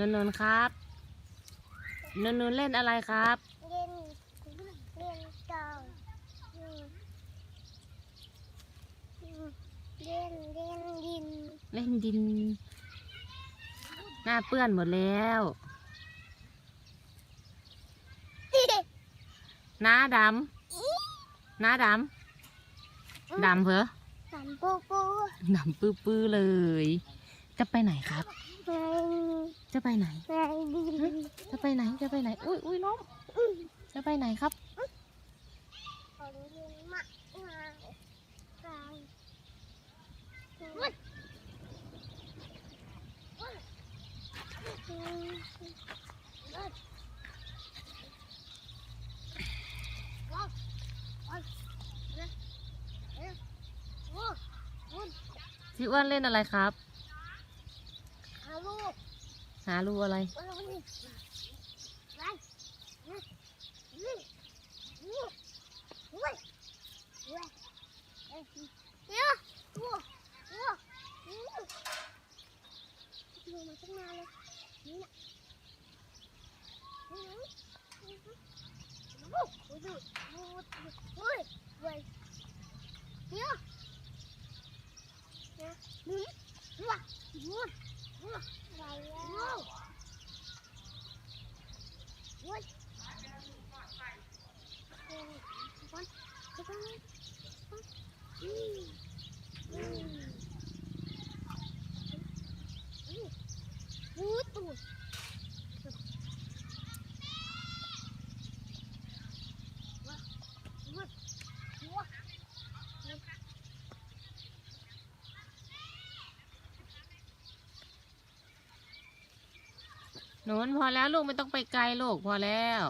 นนนท์ครับ นนนท์เล่นอะไรครับ เล่นเล่นกองอืมอืมเล่นเล่นดิน เล่นดิน หน้าเปื้อนหมดแล้วน้าดำน้าดำ ดำเหรอสันปูปูดำปื้อๆเลย จะไปไหนครับไป จะไปไหนไปดินจะไปไหน จะไปไหน อุ้ยอุ้ยล้มจะไปไหนครับของดินมะนาวไปวุ้ยอืมว้าวว้าวเอ๊ะเอ๊ะว้าววุ้นพี่อ้วนเล่นอะไรครับหารูอะไรว้าวนี่ไปนี่นี่นี่วุ้ยวุ้ยเอ๊ะเนี่ยว้าวว้าวอืมลงมาตั้งนานเลยนี่น่ะนี่นะนี่นะวู้วู้ดูวู้วู้เว้ยเนี่ยเนี่ยนี่ว้าววู้วู้ไปแล้ววู้วู้เออวันจะไปอืมอืมอืมวู้ตูดว้าววู้ว้าว หนูนพอแล้วลูกไม่ต้องไปไกลลูกพอแล้ว